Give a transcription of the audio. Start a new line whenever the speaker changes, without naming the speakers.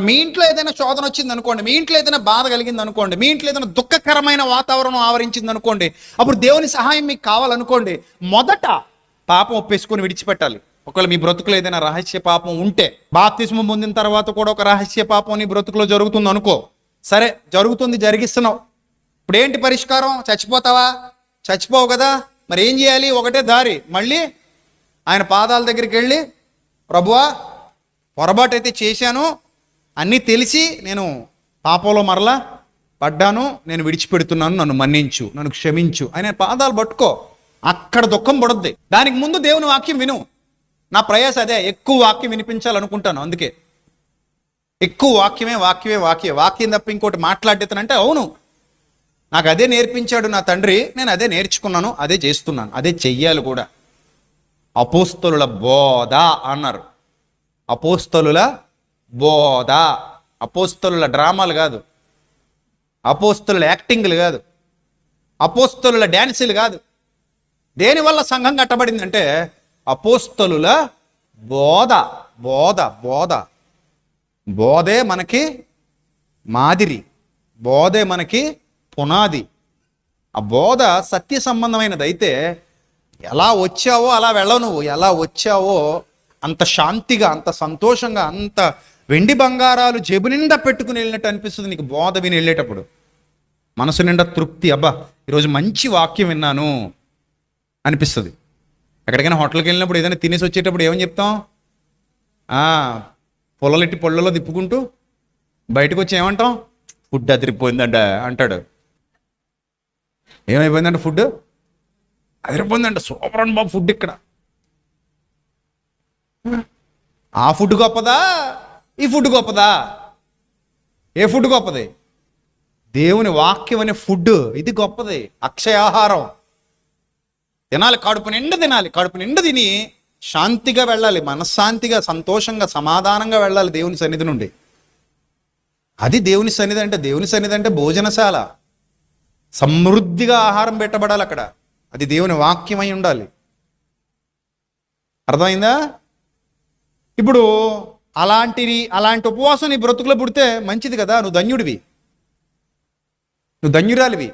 మీ ఇంట్లో ఏదైనా శోధన వచ్చింది అనుకోండి మీ ఇంట్లో ఏదైనా బాధ కలిగింది అనుకోండి మీ ఇంట్లో ఏదైనా దుఃఖకరమైన వాతావరణం ఆవరించింది అనుకోండి అప్పుడు దేవుని సహాయం మీకు కావాలనుకోండి మొదట పాపం ఒప్పేసుకొని విడిచిపెట్టాలి. ఒకవేళ మీ బ్రతుకులో ఏదైనా రహస్య పాపం ఉంటే బాప్తిస్మం పొందిన తర్వాత కూడా ఒక రహస్య పాపం నీ బ్రతుకులో జరుగుతుంది అనుకో. సరే జరుగుతుంది జరిగిస్తున్నావు. ఇప్పుడు ఏంటి పరిష్కారం? చచ్చిపోతావా? చచ్చిపోవు కదా. మరి ఏం చేయాలి? ఒకటే దారి. మళ్ళీ ఆయన పాదాల దగ్గరికి వెళ్ళి ప్రభువా పొరపాటు అయితే చేశాను అన్నీ తెలిసి నేను పాపంలో మరలా పడ్డాను నేను విడిచిపెడుతున్నాను నన్ను మన్నించు నన్ను క్షమించు ఆయన పాదాలు పట్టుకో. అక్కడ దుఃఖం పడుద్ది. దానికి ముందు దేవుని వాక్యం విను. నా ప్రయాస అదే ఎక్కువ వాక్యం వినిపించాలనుకుంటాను అందుకే. ఎక్కువ వాక్యమే వాక్యమే వాక్యం వాక్యం తప్ప ఇంకోటి మాట్లాడేతనంటే అవును. నాకు అదే నేర్పించాడు నా తండ్రి నేను అదే నేర్చుకున్నాను అదే చేస్తున్నాను అదే చెయ్యాలి కూడా. అపోస్తలుల బోధ అన్నారు. అపోస్తలుల బోధ. అపోస్తలుల డ్రామాలు కాదు. అపోస్తలుల యాక్టింగ్లు కాదు. అపోస్తలుల డ్యాన్సులు కాదు. దేనివల్ల సంఘం కట్టబడిందంటే అపోస్తలుల బోధ బోధ బోధ. బోధే మనకి మాదిరి. బోధే మనకి పునాది. ఆ బోధ సత్య సంబంధమైనదైతే ఎలా వచ్చావో అలా వెళ్ళవు. నువ్వు ఎలా వచ్చావో అంత శాంతిగా అంత సంతోషంగా అంత వెండి బంగారాలు జేబు నిండా పెట్టుకుని వెళ్ళినట్టు అనిపిస్తుంది నీకు బోధ విని వెళ్ళేటప్పుడు. మనసు నిండా తృప్తి అబ్బా ఈరోజు మంచి వాక్యం విన్నాను అనిపిస్తుంది. ఎక్కడికైనా హోటల్కి వెళ్ళినప్పుడు ఏదైనా తినేసి వచ్చేటప్పుడు ఏమని చెప్తాం? ఆ, పొలలెట్టి పొళ్ళలో తిప్పుకుంటూ బయటకు వచ్చి ఏమంటాం? ఫుడ్ అదిరిపోయిందంట అంటాడు. ఏమైపోయిందంట ఫుడ్? అదిరిపోయిందంట. సూపర్ అండి బాబు ఫుడ్ ఇక్కడ. ఆ ఫుడ్ గొప్పదా? ఈ ఫుడ్ గొప్పదా? ఏ ఫుడ్ గొప్పది? దేవుని వాక్యం అనే ఫుడ్ ఇది గొప్పది. అక్షయాహారం. తినాలి కడుపు నిండా తినాలి. కడుపు నిండా తిని శాంతిగా వెళ్ళాలి. మనశ్శాంతిగా సంతోషంగా సమాధానంగా వెళ్ళాలి దేవుని సన్నిధి నుండి. అది దేవుని సన్నిధి అంటే దేవుని సన్నిధి అంటే భోజనశాల. సమృద్ధిగా ఆహారం పెట్టబడాలి అక్కడ. అది దేవుని వాక్యమై ఉండాలి. అర్థమైందా? ఇప్పుడు అలాంటివి అలాంటి ఉపవాసం నీ బ్రతుకులో పుడితే మంచిది కదా నువ్వు ధన్యుడివి. నువ్వు ధన్యురాలివి.